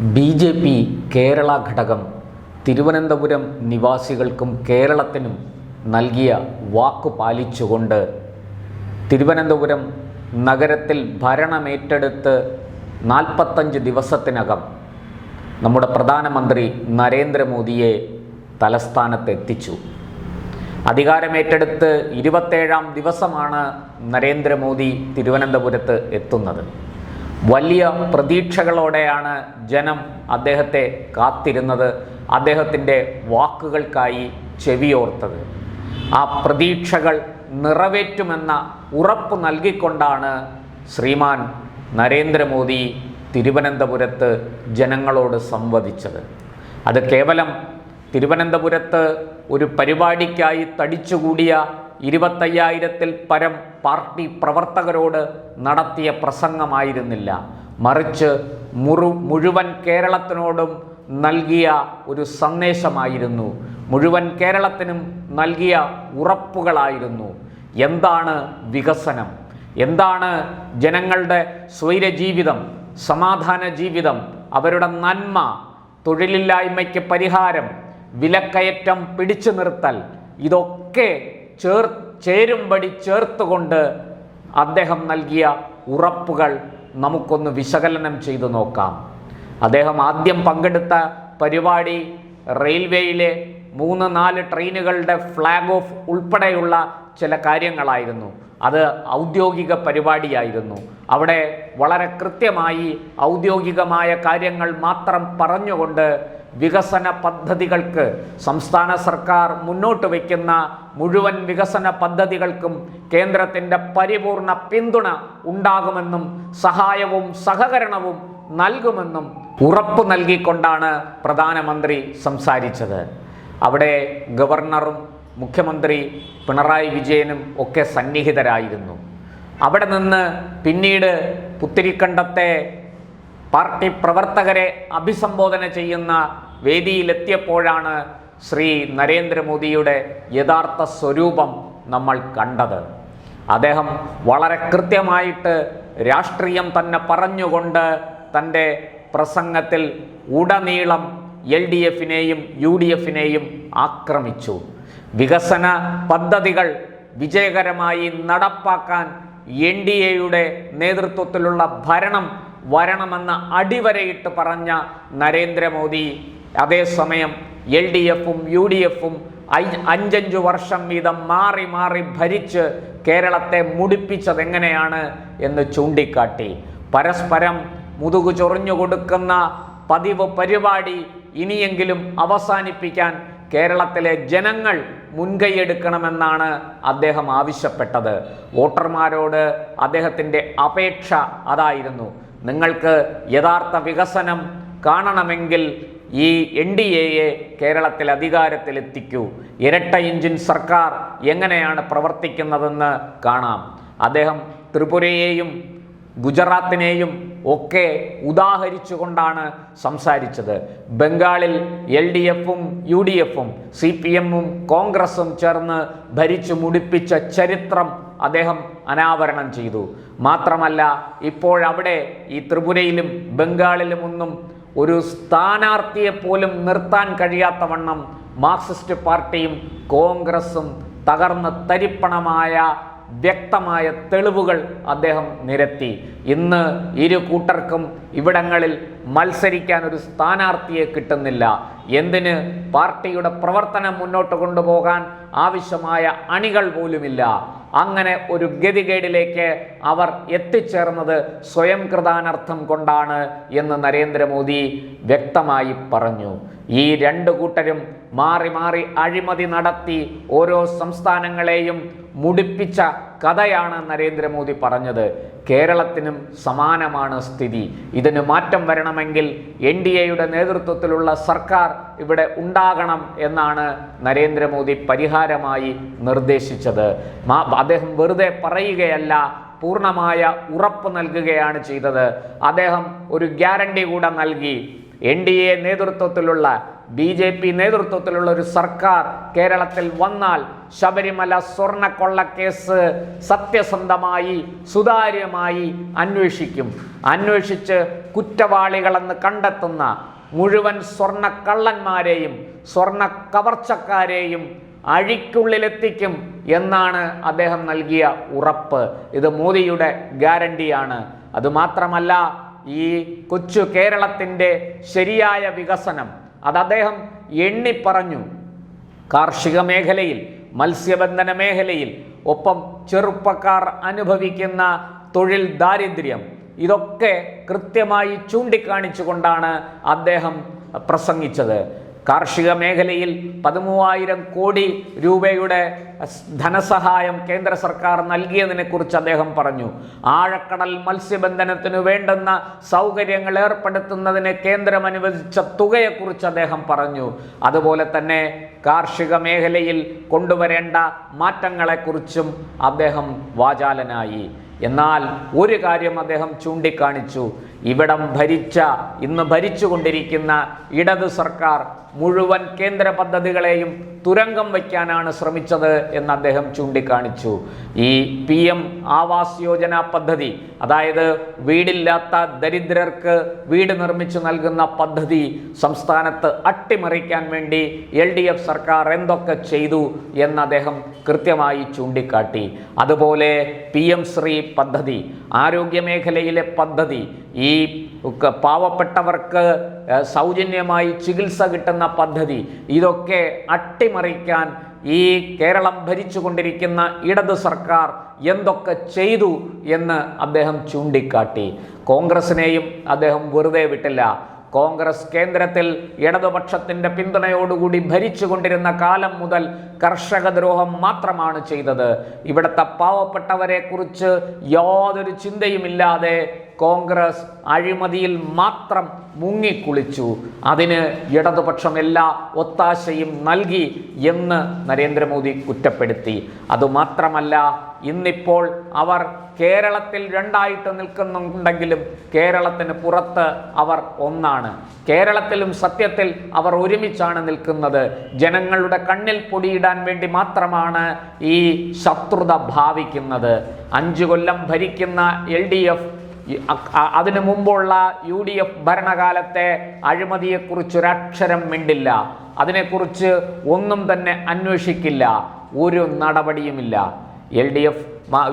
B J P Kerala ഘടകം തിരുവനന്തപുരം നിവാസികൾക്കും കേരളത്തിനും നൽകിയ വാക്ക് പാലിച്ചുകൊണ്ട് തിരുവനന്തപുരം നഗരത്തിൽ ഭരണമേറ്റെടുത്ത് നാൽപ്പത്തഞ്ച് ദിവസത്തിനകം നമ്മുടെ പ്രധാനമന്ത്രി നരേന്ദ്രമോദിയെ തലസ്ഥാനത്തെത്തിച്ചു. അധികാരമേറ്റെടുത്ത് ഇരുപത്തേഴാം ദിവസമാണ് നരേന്ദ്രമോദി തിരുവനന്തപുരത്ത് എത്തുന്നത്. വലിയ പ്രതീക്ഷകളോടെയാണ് ജനം അദ്ദേഹത്തെ കാത്തിരുന്നത്. അദ്ദേഹത്തിന്റെ വാക്കുകൾക്കായി ചെവിയോർത്തത്. ആ പ്രതീക്ഷകൾ നിറവേറ്റുമെന്ന ഉറപ്പ് നൽകിക്കൊണ്ടാണ് ശ്രീമാൻ നരേന്ദ്രമോദി തിരുവനന്തപുരത്ത് ജനങ്ങളോട് സംവദിച്ചത്. അത് കേവലം തിരുവനന്തപുരത്ത് ഒരു പരിപാടിക്കായി തടിച്ചുകൂടിയ ഇരുപത്തയ്യായിരത്തിൽ പരം പാർട്ടി പ്രവർത്തകരോട് നടത്തിയ പ്രസംഗമായിരുന്നില്ല. മറിച്ച് മുറു മുഴുവൻ കേരളത്തിനോടും നൽകിയ ഒരു സന്ദേശമായിരുന്നു. മുഴുവൻ കേരളത്തിനും നൽകിയ ഉറപ്പുകളായിരുന്നു. എന്താണ് വികസനം? എന്താണ് ജനങ്ങളുടെ സ്വൈരജീവിതം സമാധാന ജീവിതം അവരുടെ നന്മ തൊഴിലില്ലായ്മയ്ക്ക് പരിഹാരം വിലക്കയറ്റം പിടിച്ചു നിർത്തൽ ഇതൊക്കെ ചേർ ചേരുംപടി ചേർത്തുകൊണ്ട് അദ്ദേഹം നൽകിയ ഉറപ്പുകൾ നമുക്കൊന്ന് വിശകലനം ചെയ്തു നോക്കാം. അദ്ദേഹം ആദ്യം പങ്കെടുത്ത പരിപാടി റെയിൽവേയിലെ മൂന്ന് നാല് ട്രെയിനുകളുടെ ഫ്ലാഗ് ഓഫ് ഉൾപ്പെടെയുള്ള ചില കാര്യങ്ങളായിരുന്നു. അത് ഔദ്യോഗിക പരിപാടിയായിരുന്നു. അവിടെ വളരെ കൃത്യമായി ഔദ്യോഗികമായ കാര്യങ്ങൾ മാത്രം പറഞ്ഞുകൊണ്ട് വികസന പദ്ധതികൾക്ക് സംസ്ഥാന സർക്കാർ മുന്നോട്ട് വയ്ക്കുന്ന മുഴുവൻ വികസന പദ്ധതികൾക്കും കേന്ദ്രത്തിന്റെ പരിപൂർണ പിന്തുണ ഉണ്ടാകുമെന്നും സഹായവും സഹകരണവും നൽകുമെന്നും ഉറപ്പ് നൽകിക്കൊണ്ടാണ് പ്രധാനമന്ത്രി സംസാരിച്ചത്. അവിടെ ഗവർണറും മുഖ്യമന്ത്രി പിണറായി വിജയനും ഒക്കെ സന്നിഹിതരായിരുന്നു. അവിടെ നിന്ന് പിന്നീട് പുത്തിരിക്കണ്ടത്തെ പാർട്ടി പ്രവർത്തകരെ അഭിസംബോധന ചെയ്യുന്ന വേദിയിലെത്തിയപ്പോഴാണ് ശ്രീ നരേന്ദ്രമോദിയുടെ യഥാർത്ഥ സ്വരൂപം നമ്മൾ കണ്ടത്. അദ്ദേഹം വളരെ കൃത്യമായിട്ട് രാഷ്ട്രീയം തന്നെ പറഞ്ഞുകൊണ്ട് തന്റെ പ്രസംഗത്തിൽ ഉടനീളം എൽ ഡി എഫിനെയും യു ഡി എഫിനെയും ആക്രമിച്ചു. വികസന പദ്ധതികൾ വിജയകരമായി നടപ്പാക്കാൻ എൻ ഡി എയുടെ നേതൃത്വത്തിലുള്ള ഭരണം വരണമെന്ന അടിവരയിട്ട് പറഞ്ഞ നരേന്ദ്രമോദി അതേസമയം എൽ ഡി എഫും യു ഡി എഫും അഞ്ചഞ്ചു വർഷം വീതം മാറി മാറി ഭരിച്ച് കേരളത്തെ മുടിപ്പിച്ചത് എങ്ങനെയാണ് എന്ന് ചൂണ്ടിക്കാട്ടി. പരസ്പരം മുതുകു ചൊറിഞ്ഞു കൊടുക്കുന്ന പതിവ് പരിപാടി ഇനിയെങ്കിലും അവസാനിപ്പിക്കാൻ കേരളത്തിലെ ജനങ്ങൾ മുൻകൈയെടുക്കണമെന്നാണ് അദ്ദേഹം ആവശ്യപ്പെട്ടത്. വോട്ടർമാരോട് അദ്ദേഹത്തിന്റെ അപേക്ഷ അതായിരുന്നു. നിങ്ങൾക്ക് യഥാർത്ഥ വികസനം കാണണമെങ്കിൽ ഈ എൻ ഡി എയെ കേരളത്തിൽ അധികാരത്തിലെത്തിക്കൂ. ഇരട്ട എഞ്ചിൻ സർക്കാർ എങ്ങനെയാണ് പ്രവർത്തിക്കുന്നതെന്ന് കാണാം. അദ്ദേഹം ത്രിപുരയെയും ഗുജറാത്തിനെയും ഒക്കെ ഉദാഹരിച്ചുകൊണ്ടാണ് സംസാരിച്ചത്. ബംഗാളിൽ എൽ ഡി എഫും യു ഡി എഫും സി പി എമ്മും കോൺഗ്രസും ചേർന്ന് ഭരിച്ചു മുടിപ്പിച്ച ചരിത്രം അദ്ദേഹം അനാവരണം ചെയ്തു. മാത്രമല്ല ഇപ്പോഴവിടെ ഈ ത്രിപുരയിലും ബംഗാളിലും ഒന്നും ഒരു സ്ഥാനാർത്ഥിയെ പോലും നിർത്താൻ കഴിയാത്ത വണ്ണം മാർക്സിസ്റ്റ് പാർട്ടിയും കോൺഗ്രസും തകർന്ന തരിപ്പണമായ വ്യക്തമായ തെളിവുകൾ അദ്ദേഹം നിരത്തി. ഇന്ന് ഇരു കൂട്ടർക്കും ഇവിടങ്ങളിൽ മത്സരിക്കാൻ ഒരു സ്ഥാനാർത്ഥിയെ കിട്ടുന്നില്ല. എന്തിന് പാർട്ടിയുടെ പ്രവർത്തനം മുന്നോട്ട് കൊണ്ടുപോകാൻ ആവശ്യമായ അണികൾ പോലുമില്ല. അങ്ങനെ ഒരു ഗതികേടിലേക്ക് അവർ എത്തിച്ചേർന്നത് സ്വയം കൃതാനർത്ഥം കൊണ്ടാണ് എന്ന് നരേന്ദ്രമോദി വ്യക്തമായി പറഞ്ഞു. ഈ രണ്ട് കൂട്ടരും മാറി മാറി അഴിമതി നടത്തി ഓരോ സംസ്ഥാനങ്ങളെയും മുടിപ്പിച്ച കഥയാണ് നരേന്ദ്രമോദി പറഞ്ഞത്. കേരളത്തിനും സമാനമാണ് സ്ഥിതി. ഇതിന് മാറ്റം വരണമെങ്കിൽ എൻ ഡി എയുടെ നേതൃത്വത്തിലുള്ള സർക്കാർ ഇവിടെ ഉണ്ടാകണം എന്നാണ് നരേന്ദ്രമോദി പരിഹാരമായി നിർദ്ദേശിച്ചത്. അദ്ദേഹം വെറുതെ പറയുകയല്ല പൂർണമായ ഉറപ്പ് നൽകുകയാണ് ചെയ്തത്. അദ്ദേഹം ഒരു ഗ്യാരണ്ടി കൂടെ നൽകി. എൻ ഡി എ നേതൃത്വത്തിലുള്ള ബി ജെ പി നേതൃത്വത്തിലുള്ള ഒരു സർക്കാർ കേരളത്തിൽ വന്നാൽ ശബരിമല സ്വർണക്കൊള്ളക്കേസ് സത്യസന്ധമായി സുതാര്യമായി അന്വേഷിക്കും. അന്വേഷിച്ച് കുറ്റവാളികളെന്ന് കണ്ടെത്തുന്ന മുഴുവൻ സ്വർണ കള്ളന്മാരെയും സ്വർണ കവർച്ചക്കാരെയും അഴിക്കുള്ളിലെത്തിക്കും എന്നാണ് അദ്ദേഹം നൽകിയ ഉറപ്പ്. ഇത് മോദിയുടെ ഗ്യാരണ്ടിയാണ്. അതുമാത്രമല്ല ഈ കൊച്ചു കേരളത്തിന്റെ ശരിയായ വികസനം അത് അദ്ദേഹം എണ്ണിപ്പറഞ്ഞു കാർഷിക മേഖലയിൽ മത്സ്യബന്ധന മേഖലയിൽ ഒപ്പം ചെറുപ്പക്കാർ അനുഭവിക്കുന്ന തൊഴിൽ ദാരിദ്ര്യം ഇതൊക്കെ കൃത്യമായി ചൂണ്ടിക്കാണിച്ചുകൊണ്ടാണ് അദ്ദേഹം പ്രസംഗിച്ചത്. കാർഷിക മേഖലയിൽ പതിമൂവായിരം കോടി രൂപയുടെ ധനസഹായം കേന്ദ്ര സർക്കാർ നൽകിയതിനെ കുറിച്ച് അദ്ദേഹം പറഞ്ഞു. ആഴക്കടൽ മത്സ്യബന്ധനത്തിന് വേണ്ടുന്ന സൗകര്യങ്ങൾ ഏർപ്പെടുത്തുന്നതിന് കേന്ദ്രം അനുവദിച്ച തുകയെക്കുറിച്ച് അദ്ദേഹം പറഞ്ഞു. അതുപോലെ തന്നെ കാർഷിക മേഖലയിൽ കൊണ്ടുവരേണ്ട മാറ്റങ്ങളെക്കുറിച്ചും അദ്ദേഹം വാചാലനായി. എന്നാൽ ഒരു കാര്യം അദ്ദേഹം ചൂണ്ടിക്കാണിച്ചു. ഇവിടം ഭരിച്ച ഇന്ന് ഭരിച്ചുകൊണ്ടിരിക്കുന്ന ഇടതു സർക്കാർ മുഴുവൻ കേന്ദ്ര പദ്ധതികളെയും തുരങ്കം വയ്ക്കാനാണ് ശ്രമിച്ചത് എന്ന് അദ്ദേഹം ചൂണ്ടിക്കാണിച്ചു. ഈ പി എം ആവാസ് യോജന പദ്ധതി അതായത് വീടില്ലാത്ത ദരിദ്രർക്ക് വീട് നിർമ്മിച്ചു നൽകുന്ന പദ്ധതി സംസ്ഥാനത്ത് അട്ടിമറിക്കാൻ വേണ്ടി എൽ ഡി എഫ് സർക്കാർ എന്തൊക്കെ ചെയ്തു എന്ന് അദ്ദേഹം കൃത്യമായി ചൂണ്ടിക്കാട്ടി. അതുപോലെ പി എം ശ്രീ പദ്ധതി ആരോഗ്യ മേഖലയിലെ പദ്ധതി ഈ പാവപ്പെട്ടവർക്ക് സൗജന്യമായി ചികിത്സ കിട്ടുന്ന പദ്ധതി. ഇതൊക്കെ അട്ടിമറിക്കാൻ ഈ കേരളം ഭരിച്ചുകൊണ്ടിരിക്കുന്ന ഇടത് സർക്കാർ എന്തൊക്കെ ചെയ്തു എന്ന് അദ്ദേഹം ചൂണ്ടിക്കാട്ടി. കോൺഗ്രസിനെയും അദ്ദേഹം വെറുതെ വിട്ടില്ല. കോൺഗ്രസ് കേന്ദ്രത്തിൽ ഇടതുപക്ഷത്തിന്റെ പിന്തുണയോടുകൂടി ഭരിച്ചുകൊണ്ടിരുന്ന കാലം മുതൽ കർഷക ദ്രോഹം മാത്രമാണ് ചെയ്തത്. ഇവിടുത്തെ പാവപ്പെട്ടവരെക്കുറിച്ച് യാതൊരു ചിന്തയുമില്ലാതെ കോൺഗ്രസ് അഴിമതിയിൽ മാത്രം മുങ്ങിക്കുളിച്ചു. അതിന് ഇടതുപക്ഷം എല്ലാ ഒത്താശയും നൽകി എന്ന് നരേന്ദ്രമോദി കുറ്റപ്പെടുത്തി. അതുമാത്രമല്ല ഇന്നിപ്പോൾ അവർ കേരളത്തിൽ രണ്ടായിട്ട് നിൽക്കുന്നുണ്ടെങ്കിലും കേരളത്തിന് പുറത്ത് അവർ ഒന്നാണ്. കേരളത്തിലും സത്യത്തിൽ അവർ ഒരുമിച്ചാണ് നിൽക്കുന്നത്. ജനങ്ങളുടെ കണ്ണിൽ പൊടിയിടാൻ വേണ്ടി മാത്രമാണ് ഈ ശത്രുത ഭാവിക്കുന്നത്. അഞ്ചു കൊല്ലം ഭരിക്കുന്ന എൽ ഡി എഫ് അതിനു മുമ്പുള്ള യു ഡി എഫ് ഭരണകാലത്തെ അഴിമതിയെക്കുറിച്ച് ഒരക്ഷരം മിണ്ടില്ല. അതിനെക്കുറിച്ച് ഒന്നും തന്നെ അന്വേഷിക്കില്ല. ഒരു നടപടിയുമില്ല. L D F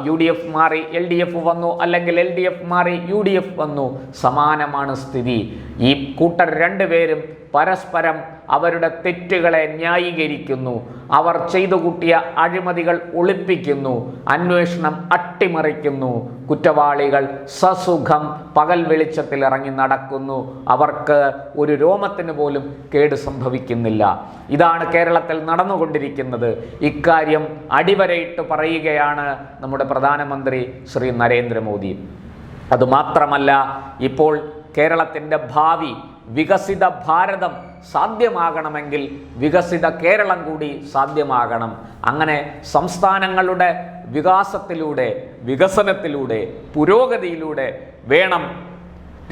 U D F മാറി എൽ ഡി എഫ് വന്നു അല്ലെങ്കിൽ എൽ ഡി എഫ് മാറി യു ഡി എഫ് വന്നു. സമാനമാണ് സ്ഥിതി. ഈ കൂട്ടർ രണ്ടുപേരും പരസ്പരം അവരുടെ തെറ്റുകളെ ന്യായീകരിക്കുന്നു. അവർ ചെയ്തു കൂട്ടിയ അഴിമതികൾ ഒളിപ്പിക്കുന്നു. അന്വേഷണം അട്ടിമറിക്കുന്നു. കുറ്റവാളികൾ സസുഖം പകൽ വെളിച്ചത്തിൽ ഇറങ്ങി നടക്കുന്നു. അവർക്ക് ഒരു രോമത്തിന് പോലും കേട് സംഭവിക്കുന്നില്ല. ഇതാണ് കേരളത്തിൽ നടന്നുകൊണ്ടിരിക്കുന്നത്. ഇക്കാര്യം അടിവരയിട്ട് പറയുകയാണ് നമ്മുടെ പ്രധാനമന്ത്രി ശ്രീ നരേന്ദ്രമോദി. അതുമാത്രമല്ല ഇപ്പോൾ കേരളത്തിന്റെ ഭാവി വികസിത ഭാരതം സാധ്യമാകണമെങ്കിൽ വികസിത കേരളം കൂടി സാധ്യമാകണം. അങ്ങനെ സംസ്ഥാനങ്ങളുടെ വികാസത്തിലൂടെ വികസനത്തിലൂടെ പുരോഗതിയിലൂടെ വേണം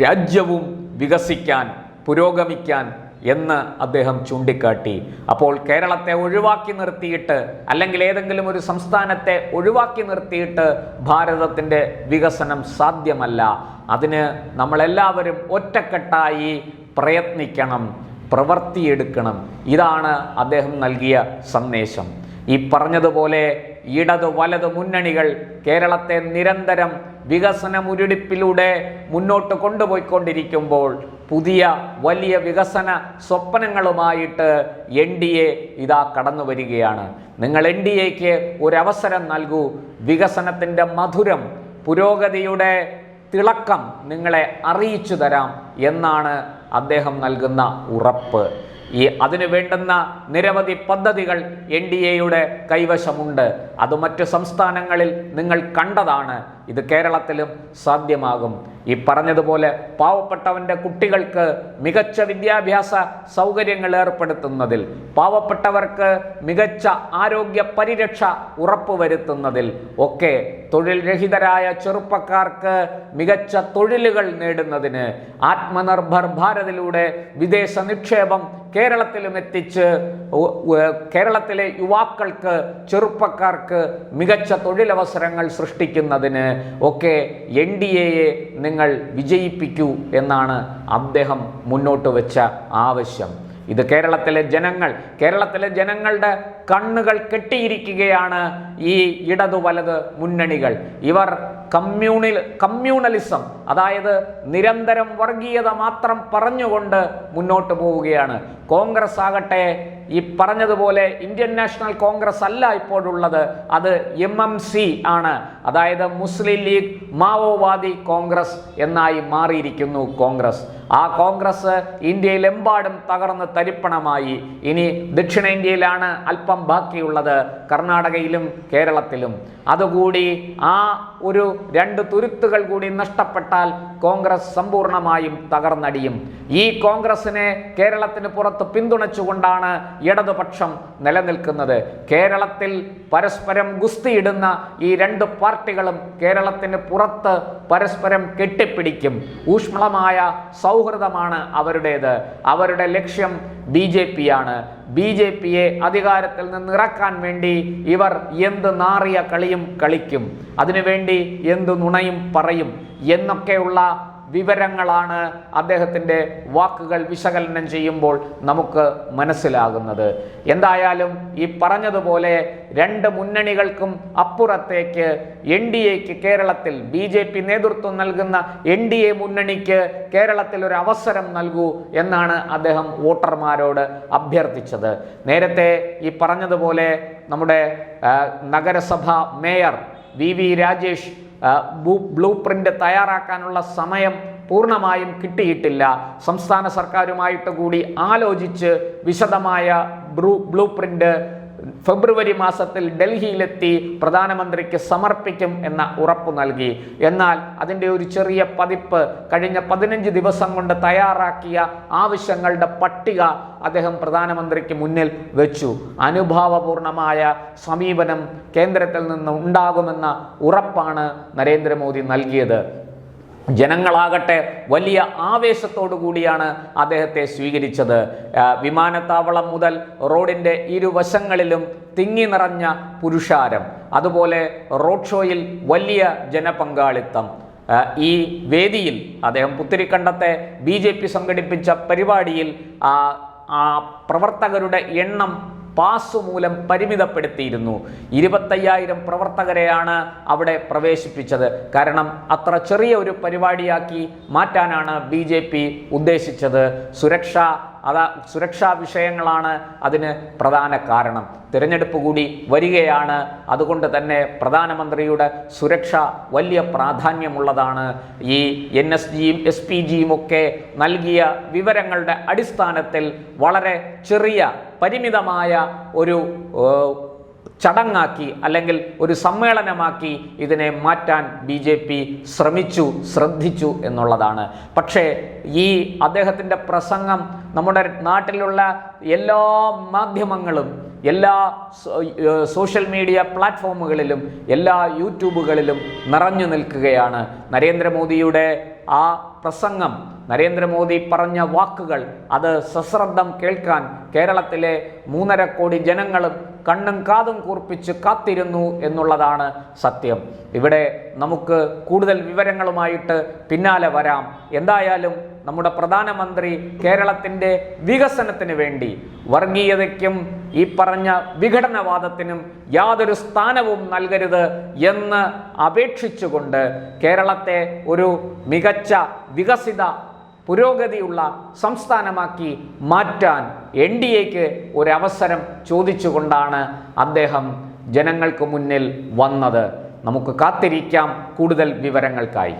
രാജ്യവും വികസിക്കാൻ പുരോഗമിക്കാൻ എന്ന് അദ്ദേഹം ചൂണ്ടിക്കാട്ടി. അപ്പോൾ കേരളത്തെ ഒഴിവാക്കി നിർത്തിയിട്ട് അല്ലെങ്കിൽ ഏതെങ്കിലും ഒരു സംസ്ഥാനത്തെ ഒഴിവാക്കി നിർത്തിയിട്ട് ഭാരതത്തിന്റെ വികസനം സാധ്യമല്ല. അതിന് നമ്മളെല്ലാവരും ഒറ്റക്കെട്ടായി പ്രയത്നിക്കണം പ്രവർത്തിയെടുക്കണം. ഇതാണ് അദ്ദേഹം നൽകിയ സന്ദേശം. ഈ പറഞ്ഞതുപോലെ ഇടത് വലത് മുന്നണികൾ കേരളത്തെ നിരന്തരം വികസന മുരടിപ്പിലൂടെ മുന്നോട്ട് കൊണ്ടുപോയിക്കൊണ്ടിരിക്കുമ്പോൾ പുതിയ വലിയ വികസന സ്വപ്നങ്ങളുമായിട്ട് എൻ ഡി എ ഇതാ കടന്നു വരികയാണ് നിങ്ങൾ എൻ ഡി എക്ക് ഒരവസരം നൽകൂ. വികസനത്തിന്റെ മധുരം പുരോഗതിയുടെ തിളക്കം നിങ്ങളെ അറിയിച്ചു തരാം എന്നാണ് അദ്ദേഹം നൽകുന്ന ഉറപ്പ്. ഈ അതിനു വേണ്ടുന്ന നിരവധി പദ്ധതികൾ എൻ ഡി എയുടെ കൈവശമുണ്ട്. അത് മറ്റ് സംസ്ഥാനങ്ങളിൽ നിങ്ങൾ കണ്ടതാണ്. ഇത് കേരളത്തിലും സാധ്യമാകും. ഈ പറഞ്ഞതുപോലെ പാവപ്പെട്ടവന്റെ കുട്ടികൾക്ക് മികച്ച വിദ്യാഭ്യാസ സൗകര്യങ്ങൾ ഏർപ്പെടുത്തുന്നതിൽ പാവപ്പെട്ടവർക്ക് മികച്ച ആരോഗ്യ പരിരക്ഷ ഉറപ്പുവരുത്തുന്നതിൽ ഒക്കെ തൊഴിൽ രഹിതരായ ചെറുപ്പക്കാർക്ക് മികച്ച തൊഴിലുകൾ നേടുന്നതിന് ആത്മനിർഭർ ഭാരതിലൂടെ വിദേശ നിക്ഷേപം കേരളത്തിലും എത്തിച്ച് കേരളത്തിലെ യുവാക്കൾക്ക് ചെറുപ്പക്കാർക്ക് മികച്ച തൊഴിലവസരങ്ങൾ സൃഷ്ടിക്കുന്നതിന് ഒക്കെ എൻ ഡി എയെ നിങ്ങൾ വിജയിപ്പിക്കൂ എന്നാണ് അദ്ദേഹം മുന്നോട്ട് വെച്ച ആവശ്യം. ഇത് കേരളത്തിലെ ജനങ്ങൾ കേരളത്തിലെ ജനങ്ങളുടെ കണ്ണുകൾ കെട്ടിയിരിക്കുകയാണ് ഈ ഇടതു വലത് മുന്നണികൾ. ഇവർ കമ്മ്യൂണിൽ കമ്മ്യൂണലിസം അതായത് നിരന്തരം വർഗീയത മാത്രം പറഞ്ഞുകൊണ്ട് മുന്നോട്ട് പോവുകയാണ്. കോൺഗ്രസ് ആകട്ടെ ഈ പറഞ്ഞതുപോലെ ഇന്ത്യൻ നാഷണൽ കോൺഗ്രസ് അല്ല ഇപ്പോഴുള്ളത് അത് എം എം സി ആണ്. അതായത് മുസ്ലിം ലീഗ് മാവോവാദി കോൺഗ്രസ് എന്നായി മാറിയിരിക്കുന്നു കോൺഗ്രസ്. ആ കോൺഗ്രസ് ഇന്ത്യയിലെമ്പാടും തകർന്ന് തരിപ്പണമായി. ഇനി ദക്ഷിണേന്ത്യയിലാണ് അല്പം ബാക്കിയുള്ളത് കർണാടകയിലും കേരളത്തിലും. അതുകൂടി ആ ഒരു രണ്ട് തുരുത്തുകൾ കൂടി നഷ്ടപ്പെട്ടാൽ കോൺഗ്രസ് സമ്പൂർണമായും തകർന്നടിയും. ഈ കോൺഗ്രസിനെ കേരളത്തിന് പുറത്ത് പിന്തുണച്ചുകൊണ്ടാണ് ഇടതുപക്ഷം നിലനിൽക്കുന്നത്. കേരളത്തിൽ പരസ്പരം ഗുസ്തിയിടുന്ന ഈ രണ്ട് പാർട്ടികളും കേരളത്തിന് പുറത്ത് പരസ്പരം കെട്ടിപ്പിടിക്കും. ഊഷ്മളമായ സൗഹൃദമാണ് അവരുടേത്. അവരുടെ ലക്ഷ്യം ബി ജെ പി ആണ് ബി ജെ പിയെ അധികാരത്തിൽ നിന്ന് ഇറക്കാൻ വേണ്ടി ഇവർ എന്ത് നാറിയ കളിയും കളിക്കും. അതിനുവേണ്ടി എന്ത് നുണയും പറയും എന്നൊക്കെയുള്ള വിവരങ്ങളാണ് അദ്ദേഹത്തിന്റെ വാക്കുകൾ വിശകലനം ചെയ്യുമ്പോൾ നമുക്ക് മനസ്സിലാകുന്നത്. എന്തായാലും ഈ പറഞ്ഞതുപോലെ രണ്ട് മുന്നണികൾക്കും അപ്പുറത്തേക്ക് എൻ ഡി എക്ക് കേരളത്തിൽ ബി ജെ പി നേതൃത്വം നൽകുന്ന എൻ ഡി എ മുന്നണിക്ക് കേരളത്തിൽ ഒരു അവസരം നൽകൂ എന്നാണ് അദ്ദേഹം വോട്ടർമാരോട് അഭ്യർത്ഥിച്ചത്. നേരത്തെ ഈ പറഞ്ഞതുപോലെ നമ്മുടെ നഗരസഭ mayor V V Rajesh blueprint തയ്യാറാക്കാനുള്ള സമയം പൂർണമായും കിട്ടിയിട്ടില്ല. സംസ്ഥാന സർക്കാരുമായിട്ട് കൂടി ആലോചിച്ച് വിശദമായ ബ്ലൂ ബ്ലൂ പ്രിന്റ് ഫെബ്രുവരി മാസത്തിൽ ഡൽഹിയിലെത്തി പ്രധാനമന്ത്രിക്ക് സമർപ്പിക്കും എന്ന ഉറപ്പ് നൽകി. എന്നാൽ അതിന്റെ ഒരു ചെറിയ പതിപ്പ് കഴിഞ്ഞ പതിനഞ്ച് ദിവസം കൊണ്ട് തയ്യാറാക്കിയ ആവശ്യങ്ങളുടെ പട്ടിക അദ്ദേഹം പ്രധാനമന്ത്രിക്ക് മുന്നിൽ വെച്ചു. അനുഭാവപൂർണമായ സമീപനം കേന്ദ്രത്തിൽ നിന്ന് ഉണ്ടാകുമെന്ന ഉറപ്പാണ് നരേന്ദ്രമോദി നൽകിയത്. ജനങ്ങളാകട്ടെ വലിയ ആവേശത്തോടു കൂടിയാണ് അദ്ദേഹത്തെ സ്വീകരിച്ചത്. വിമാനത്താവളം മുതൽ റോഡിന്റെ ഇരുവശങ്ങളിലും തിങ്ങി നിറഞ്ഞ പുരുഷാരം അതുപോലെ റോഡ് ഷോയിൽ വലിയ ജനപങ്കാളിത്തം. ഈ വേദിയിൽ അദ്ദേഹം പുത്തിരിക്കണ്ടത്തെ ബി ജെ പി സംഘടിപ്പിച്ച പരിപാടിയിൽ പ്രവർത്തകരുടെ എണ്ണം പാസ് മൂലം പരിമിതപ്പെടുത്തിയിരുന്നു. ഇരുപത്തയ്യായിരം പ്രവർത്തകരെയാണ് അവിടെ പ്രവേശിപ്പിച്ചത്. കാരണം അത്ര ചെറിയ ഒരു പരിപാടിയാക്കി മാറ്റാനാണ് ബി ഉദ്ദേശിച്ചത്. സുരക്ഷ അതാ സുരക്ഷാ വിഷയങ്ങളാണ് അതിന് പ്രധാന കാരണം. തിരഞ്ഞെടുപ്പ് കൂടി വരികയാണ്. അതുകൊണ്ട് തന്നെ പ്രധാനമന്ത്രിയുടെ സുരക്ഷ വലിയ പ്രാധാന്യമുള്ളതാണ്. ഈ എൻ എസ് ജിയും എസ് പി ജിയും ഒക്കെ നൽകിയ വിവരങ്ങളുടെ അടിസ്ഥാനത്തിൽ വളരെ ചെറിയ പരിമിതമായ ഒരു ചടങ്ങാക്കി അല്ലെങ്കിൽ ഒരു സമ്മേളനമാക്കി ഇതിനെ മാറ്റാൻ ബി ജെ പി ശ്രമിച്ചു ശ്രദ്ധിച്ചു എന്നുള്ളതാണ്. പക്ഷേ ഈ അദ്ദേഹത്തിന്റെ പ്രസംഗം നമ്മുടെ നാട്ടിലുള്ള എല്ലാ മാധ്യമങ്ങളും എല്ലാ സോഷ്യൽ മീഡിയ പ്ലാറ്റ്ഫോമുകളിലും എല്ലാ യൂട്യൂബുകളിലും നിറഞ്ഞു നിൽക്കുകയാണ്. നരേന്ദ്രമോദിയുടെ ആ പ്രസംഗം. നരേന്ദ്രമോദി പറഞ്ഞ വാക്കുകൾ അത് സശ്രദ്ധം കേൾക്കാൻ കേരളത്തിലെ മൂന്നര കോടി ജനങ്ങളും കണ്ണും കാതും കൂർപ്പിച്ച് കാത്തിരുന്നു എന്നുള്ളതാണ് സത്യം. ഇവിടെ നമുക്ക് കൂടുതൽ വിവരങ്ങളുമായിട്ട് പിന്നാലെ വരാം. എന്തായാലും നമ്മുടെ പ്രധാനമന്ത്രി കേരളത്തിന്റെ വികസനത്തിന് വേണ്ടി വർഗീയതയ്ക്കും ഈ പറഞ്ഞ വിഘടനവാദത്തിനും യാതൊരു സ്ഥാനവും നൽകരുത് എന്ന് അപേക്ഷിച്ചുകൊണ്ട് കേരളത്തെ ഒരു മികച്ച വികസിത പുരോഗതിയുള്ള സംസ്ഥാനമാക്കി മാറ്റാൻ എൻ ഡി എക്ക് ഒരവസരം ചോദിച്ചുകൊണ്ടാണ് അദ്ദേഹം ജനങ്ങൾക്ക് മുന്നിൽ വന്നത്. നമുക്ക് കാത്തിരിക്കാം കൂടുതൽ വിവരങ്ങൾക്കായി.